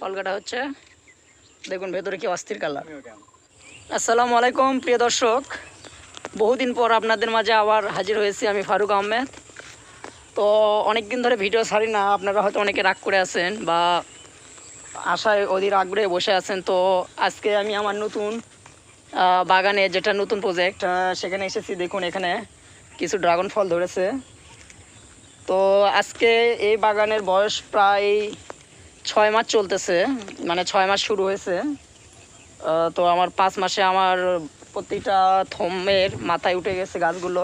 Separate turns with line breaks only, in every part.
ফল কাটা হচ্ছে। দেখুন ভেতরে কি অস্থির কালার। আসসালামু আলাইকুম প্রিয় দর্শক। বহুদিন পর আপনাদের মাঝে আবার হাজির হয়েছি আমি ফারুক আহমেদ। তো অনেক দিন ধরে ভিডিও ছাড়ি না আপনারা হয়তো অনেকে রাগ করে আছেন বা আশায় অধীর আগ্রহে বসে আছেন। তো আজকে আমি আমার নতুন বাগানে যেটা নতুন প্রজেক্ট সেখানে এসেছি। দেখুন এখানে কিছু ড্রাগন ফল ধরেছে। তো আজকে এই বাগানের বয়স প্রায় ছয় মাস চলতেছে মানে ছয় মাস শুরু হয়েছে। তো আমার পাঁচ মাসে আমার প্রতিটা থমের মাথায় উঠে গেছে গাছগুলো।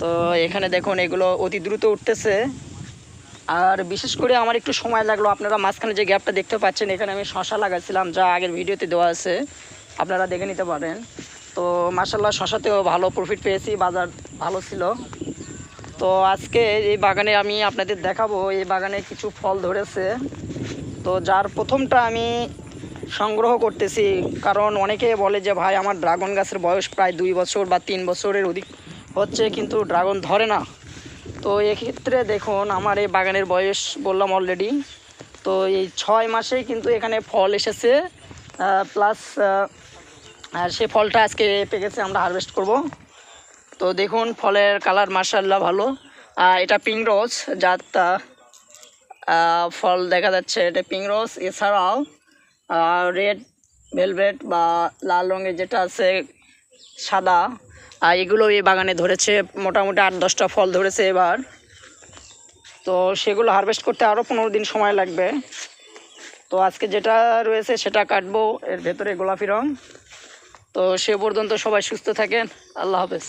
তো এখানে দেখুন, এগুলো অতি দ্রুত উঠতেছে। আর বিশেষ করে আমার একটু সময় লাগল, আপনারা মাঝখানে যে গ্যাপটা দেখতে পাচ্ছেন, এখানে আমি শশা লাগাইছিলাম, যা আগের ভিডিওতে দেওয়া আছে, আপনারা দেখে নিতে পারেন। তো মাসাল্লাহ শশাতেও ভালো প্রফিট পেয়েছি, বাজার ভালো ছিল। তো আজকে এই বাগানে আমি আপনাদের দেখাবো, এই বাগানে কিছু ফল ধরেছে। তো যার প্রথমটা আমি সংগ্রহ করতেছি কারণ অনেকে বলে যে ভাই আমার ড্রাগন গাছের বয়স প্রায় দুই বছর বা তিন বছরের অধিক হচ্ছে কিন্তু ড্রাগন ধরে না। তো এক্ষেত্রে দেখুন আমার এই বাগানের বয়স বললাম অলরেডি তো এই ছয় মাসেই কিন্তু এখানে ফল এসেছে প্লাস সেই ফলটা আজকে পেকেছে আমরা হারভেস্ট করব। তো দেখুন ফলের কালার মার্শাল্লাহ ভালো। এটা পিঙ্ক রোজ আহ, ফল দেখা যাচ্ছে, এটা পিঙ্ক রোজ এছাড়াও রেড ভেলভেট বা লাল রঙের যেটা আছে, সাদা আর এগুলো এই বাগানে ধরেছে, মোটামুটি আট দশটা ফল ধরেছে এবার। তো সেগুলো হারভেস্ট করতে আরও পনেরো দিন সময় লাগবে। তো আজকে যেটা রয়েছে সেটা কাটবো, এর ভেতরে গোলাপি রং। তো সে পর্যন্ত সবাই সুস্থ থাকেন, আল্লাহ হাফেজ।